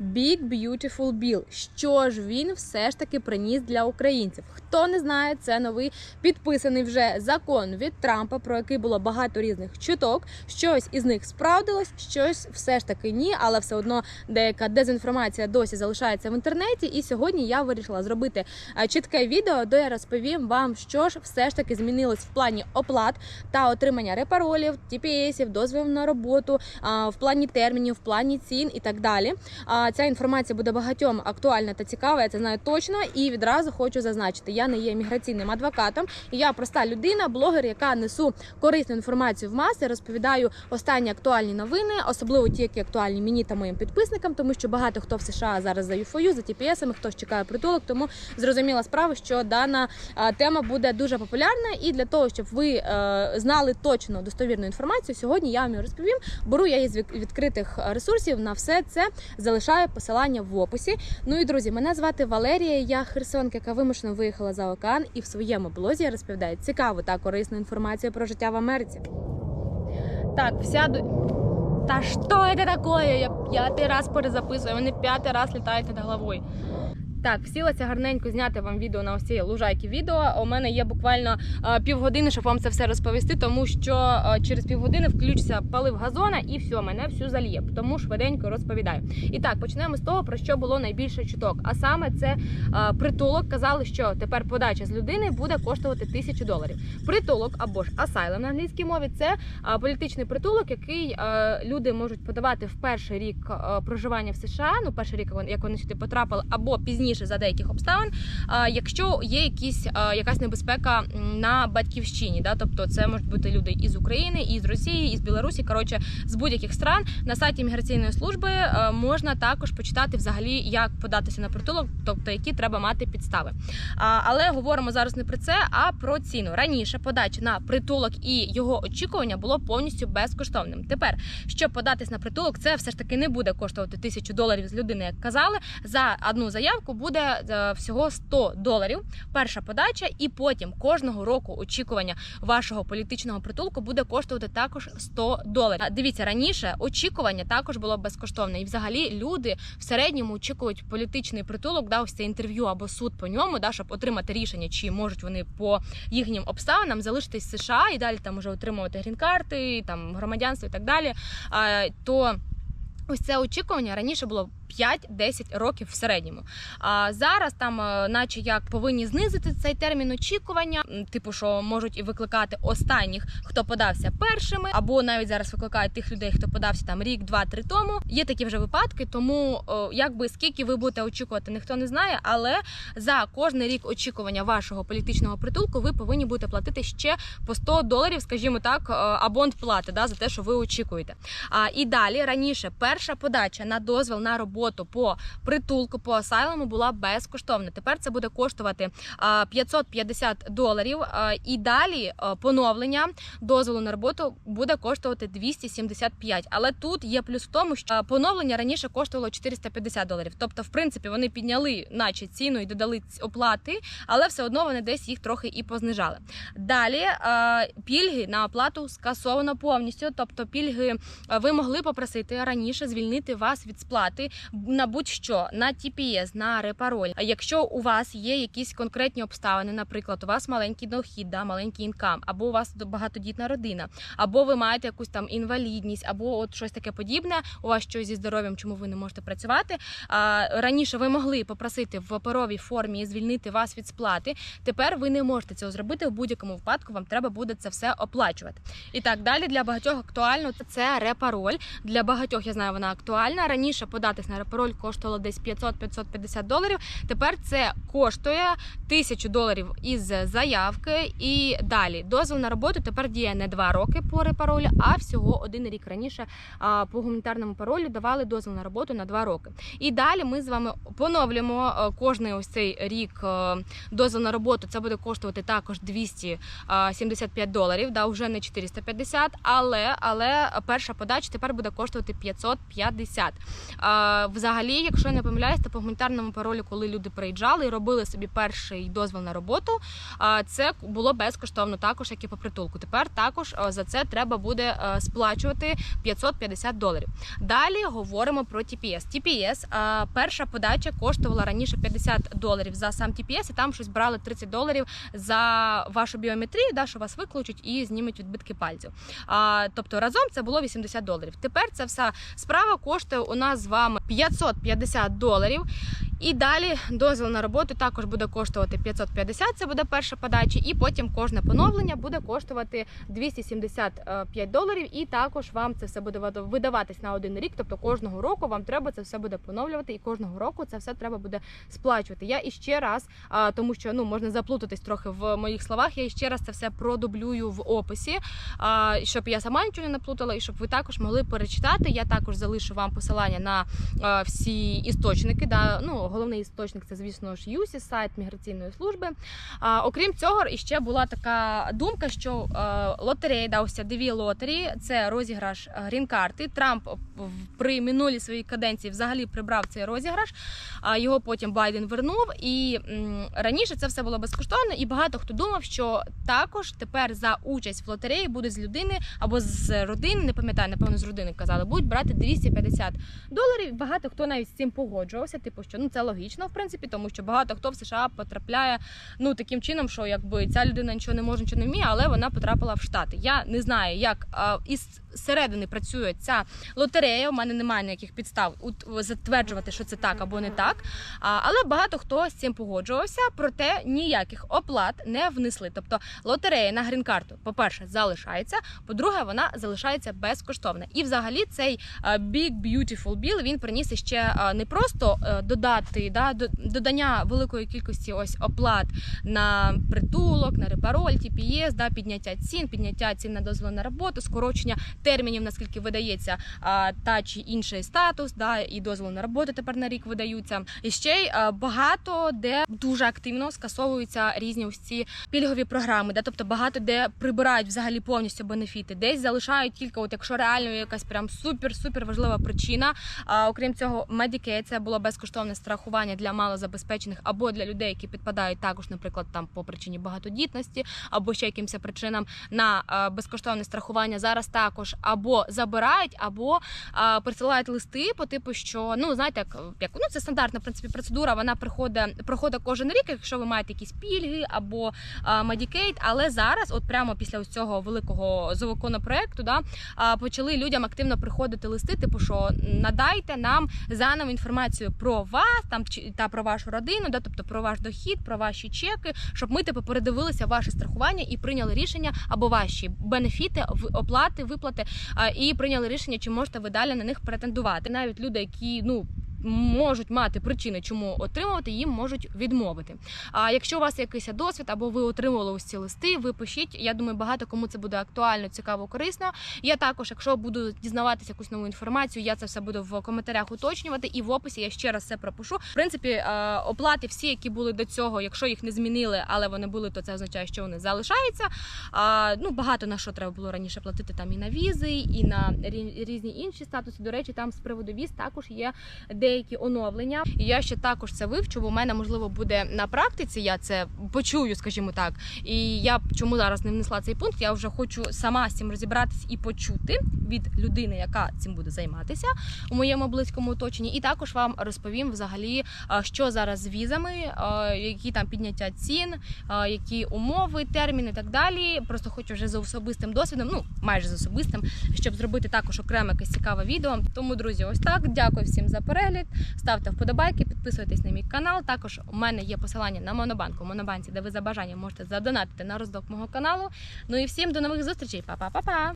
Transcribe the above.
Big Beautiful Bill. Що ж він все ж таки приніс для українців? Хто не знає, це новий підписаний вже закон від Трампа, про який було багато різних чуток. Щось із них справдилось, щось все ж таки ні, але все одно деяка дезінформація досі залишається в інтернеті. І сьогодні я вирішила зробити е, чітке відео, де я розповім вам, що ж все ж таки змінилось в плані оплат та отримання репаролів, TPS-ів, дозволів на роботу, в плані термінів, в плані цін і так далі. Ця інформація буде багатьом актуальна та цікава. Я це знаю точно. І відразу хочу зазначити, я не є міграційним адвокатом. Я проста людина, блогер, яка несу корисну інформацію в маси, розповідаю останні актуальні новини, особливо ті, які актуальні мені та моїм підписникам, тому що багато хто в США зараз за ЮФОЮ, за TPS-ами, хтось чекає притулок. Тому зрозуміла справа, що дана тема буде дуже популярна. І для того, щоб ви е, знали точно достовірну інформацію, сьогодні я вам її розповім. Беру я її з відкритих ресурсів. На все це залишаю посилання в описі. Ну і друзі, мене звати Валерія. Я херсонка, яка вимушено виїхала за океан, і в своєму блозі я розповідаю цікаву та корисну інформацію про життя в Америці. Так, вся. Та що це таке? Я п'ятий раз перезаписую, вони п'ятий раз літають над головою. Так, сілася гарненько зняти вам відео на ось цій лужайки відео. У мене є буквально е, півгодини, щоб вам це все розповісти, тому що е, через півгодини включиться палив газона і все, мене всю зальє. Тому швиденько розповідаю. І так, почнемо з того, про що було найбільше чуток. А саме це е, притулок. Казали, що тепер подача з людини буде коштувати тисячу доларів. Притулок або ж асайлем на англійській мові це політичний притулок, який люди можуть подавати в перший рік проживання в США. Ну, перший рік, як вони сюди потрапили, або пізніше за деяких обставин, якщо є якісь якась небезпека на батьківщині, да, тобто це можуть бути люди із України, із Росії, із Білорусі, коротше, з будь-яких стран на сайті міграційної служби е, можна також почитати взагалі, як податися на притулок, тобто які треба мати підстави. Але говоримо зараз не про це, а про ціну. Raніше подача на притулок і його очікування було повністю безкоштовним. Тепер, щоб податись на притулок, це все ж таки не буде коштувати тисячу доларів з людини, як казали. За одну заявку буде е, всього 100 доларів. Перша подача, і потім кожного року очікування вашого політичного притулку буде коштувати також 100 доларів. Дивіться, раніше очікування також було безкоштовне, і взагалі люди в середньому очікують політичний притулок, да, ось це інтерв'ю або суд по ньому, да, щоб отримати рішення, чи можуть вони по їхнім обставинам залишитись в США і далі там уже отримувати грін-карти, там громадянство і так далі. А, то Ось це очікування раніше було 5-10 років в середньому. А зараз там, е, наче як повинні знизити цей термін очікування, типу, що можуть і викликати останніх, хто подався першими, або навіть зараз викликають тих людей, хто подався там рік, два-три тому. Є такі вже випадки, тому якби скільки ви будете очікувати, ніхто не знає. Але за кожний рік очікування вашого політичного притулку ви повинні будете платити ще по 100 доларів, скажімо так, е, абонт плати да, за те, що ви очікуєте. А і далі раніше перша подача на дозвіл на роботу по притулку по асайлому була безкоштовна. Тепер це буде коштувати а, 550 доларів. І далі поновлення дозволу на роботу буде коштувати 275. Але тут є плюс в тому, що поновлення раніше коштувало 450 доларів. Тобто, в принципі, вони підняли, наче ціну і додали оплати, але все одно вони десь їх трохи і познижали. Далі пільги на оплату скасовано повністю. Тобто, пільги ви могли попросити раніше звільнити вас від сплати на будь-що на TPS, на репароль. Якщо у вас є якісь конкретні обставини, наприклад, у вас маленький дохід, да, маленький інкам, або у вас багатодітна родина, або ви маєте якусь там інвалідність, або от щось таке подібне, у вас щось зі здоров'ям, чому ви не можете працювати. А, раніше ви могли попросити в паперовій формі звільнити вас від сплати. Тепер ви не можете цього зробити. В будь-якому випадку вам треба буде це все оплачувати. І так далі для багатьох актуально це репароль. Для багатьох я знаю, вона актуальна. Раніше податись на репароль коштувало десь 500-550 доларів. Тепер це коштує 1000 доларів із заявки. І далі дозвіл на роботу тепер діє не 2 роки по репаролю, а всього один рік раніше по гуманітарному паролю давали дозвіл на роботу на 2 роки. І далі ми з вами поновлюємо е, кожний ось цей рік е, дозвіл на роботу. Це буде коштувати також 275 доларів, да, вже не 450, але, але перша подача тепер буде коштувати 550. Взагалі, якщо я не помиляюсь, то по гуманітарному паролю, коли люди приїжджали і робили собі перший дозвіл на роботу, це було безкоштовно, також як і по притулку. Тепер також за це треба буде сплачувати 550 доларів. Далі говоримо про TPS. TPS, перша подача коштувала раніше 50 доларів за сам TPS, і там щось брали 30 доларів за вашу біометрію, да, що вас викличуть і знімуть відбитки пальців. Тобто разом це було 80 доларів. Тепер ця вся справа коштує у нас з вами 550 доларів. І далі дозвіл на роботу також буде коштувати 550, це буде перша подача, і потім кожне поновлення буде коштувати 275 доларів. І також вам це все буде видаватись на один рік. Тобто кожного року вам треба це все буде поновлювати, і кожного року це все треба буде сплачувати. Я іще раз, тому що ну можна заплутатись трохи в моїх словах. Я іще раз це все продублюю в описі, щоб я сама нічого не наплутала, і щоб ви також могли перечитати. Я також залишу вам посилання на всі істочники. Да, ну головний істочник це, звісно ж, ЮСІ, сайт міграційної служби. А, окрім цього, іще була така думка, що а, лотерея да, ось ця дві лотерії це розіграш грін-карти. Трамп при минулій своїй каденції взагалі прибрав цей розіграш. А його потім Байден вернув. І раніше це все було безкоштовно, і багато хто думав, що також тепер за участь в лотереї буде з людини або з родини, не пам'ятаю, напевно, з родини казали, будуть брати 250 доларів. Багато хто навіть з цим погоджувався. Типу, що ну це логічно, в принципі, тому що багато хто в США потрапляє ну таким чином, що якби ця людина нічого не може, нічого не вміє, але вона потрапила в штати. Я не знаю, як а, із середини працює ця лотерея. У мене немає ніяких підстав затверджувати, що це так або не так. А, але багато хто з цим погоджувався, проте ніяких оплат не внесли. Тобто лотерея на грін-карту, по-перше, залишається. По-друге, вона залишається безкоштовна. І взагалі цей Big Beautiful Bill, він приніс ще не просто е, додати да, до- додання великої кількості ось оплат на притулок, на репароль, TPS, да, підняття цін, підняття цін на дозвіл на роботу, скорочення термінів, наскільки видається та чи інший статус, да, і дозвіл на роботу тепер на рік видаються. І ще й багато де дуже активно скасовуються різні ось ці пільгові програми, да, тобто багато де прибирають взагалі повністю бенефіти, десь залишають тільки, от якщо реально якась прям супер-супер важлива причина. А, окрім цього, Medicaid – це було безкоштовне для малозабезпечених або для людей, які підпадають також, наприклад, там по причині багатодітності, або ще якимось причинам на безкоштовне страхування. Зараз також або забирають, або присилають листи по типу, що ну знаєте, як, ну це стандартна в принципі процедура. Вона приходить проходить кожен рік, якщо ви маєте якісь пільги або Medicaid, але зараз, от прямо після ось цього великого законопроекту, да почали людям активно приходити листи, типу, що надайте нам заново інформацію про вас там та про вашу родину, да, тобто про ваш дохід, про ваші чеки, щоб ми типу передивилися ваше страхування і прийняли рішення або ваші бенефіти, оплати, виплати, і прийняли рішення, чи можете ви далі на них претендувати. Навіть люди, які ну. Можуть мати причини, чому отримувати, їм можуть відмовити. А якщо у вас якийсь досвід або ви отримували ось ці листи, ви пишіть. Я думаю, багато кому це буде актуально, цікаво, корисно. Я також, якщо буду дізнаватися якусь нову інформацію, я це все буду в коментарях уточнювати. І в описі я ще раз все пропишу. В принципі, е, оплати всі, які були до цього, якщо їх не змінили, але вони були, то це означає, що вони залишаються. Ну багато на що треба було раніше платити там і на візи, і на різні інші статуси. До речі, там з приводу віз також є деякі оновлення. І я ще також це вивчу, бо в мене можливо буде на практиці. Я це почую, скажімо так. І я чому зараз не внесла цей пункт? Я вже хочу сама з цим розібратись і почути від людини, яка цим буде займатися у моєму близькому оточенні. І також вам розповім взагалі, що зараз з візами, які там підняття цін, які умови, терміни і так далі. Просто хочу вже за особистим досвідом, ну майже з особистим, щоб зробити також окреме якесь цікаве відео. Тому, друзі, ось так. Дякую всім за перегляд. Ставте вподобайки, підписуйтесь на мій канал. Також у мене є посилання на Монобанку в Монобанці, де ви за бажанням можете задонатити на роздок мого каналу. Ну і всім до нових зустрічей. Па-па-па-па!